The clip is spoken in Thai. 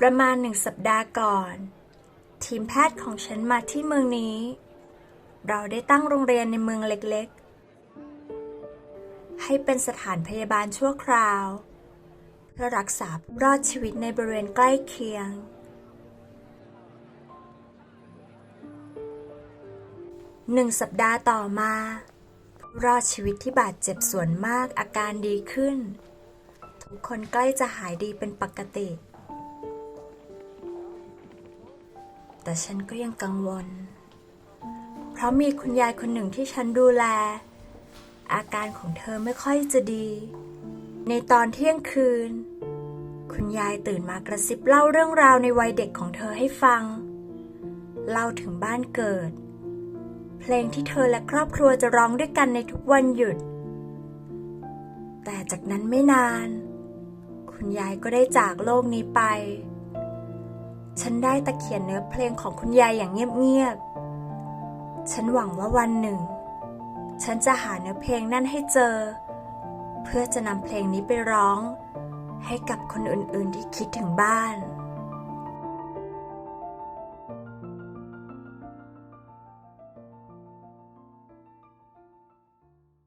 ประมาณหนึ่งสัปดาห์ก่อน ทีมแพทย์ของฉันมาที่เมืองนี้ เราได้ตั้งโรงเรียนในเมืองเล็กๆ ให้เป็นสถานพยาบาลชั่วคราว เพื่อรักษาผู้รอดชีวิตในบริเวณใกล้เคียง หนึ่งสัปดาห์ต่อมาผู้รอดชีวิตที่บาดเจ็บส่วนมากอาการดีขึ้น ทุกคนใกล้จะหายดีเป็นปกติ แต่ฉันก็ยังกังวล เพราะมีคุณยายคนหนึ่งที่ฉันดูแล อาการของเธอไม่ค่อยจะดี ในตอนเที่ยงคืน คุณยายตื่นมากระซิบเล่าเรื่องราวในวัยเด็กของเธอให้ฟัง เล่าถึงบ้านเกิด เพลงที่เธอและครอบครัวจะร้องด้วยกันในทุกวันหยุด แต่จากนั้นไม่นาน คุณยายก็ได้จากโลกนี้ไป ฉันได้ตะเขียนเนื้อเพลงของคุณยายอย่างเงียบๆ ฉันหวังว่าวันหนึ่ง ฉันจะหาเนื้อเพลงนั่นให้เจอ เพื่อจะนำเพลงนี้ไปร้อง ให้กับคนอื่นๆที่คิดถึงบ้าน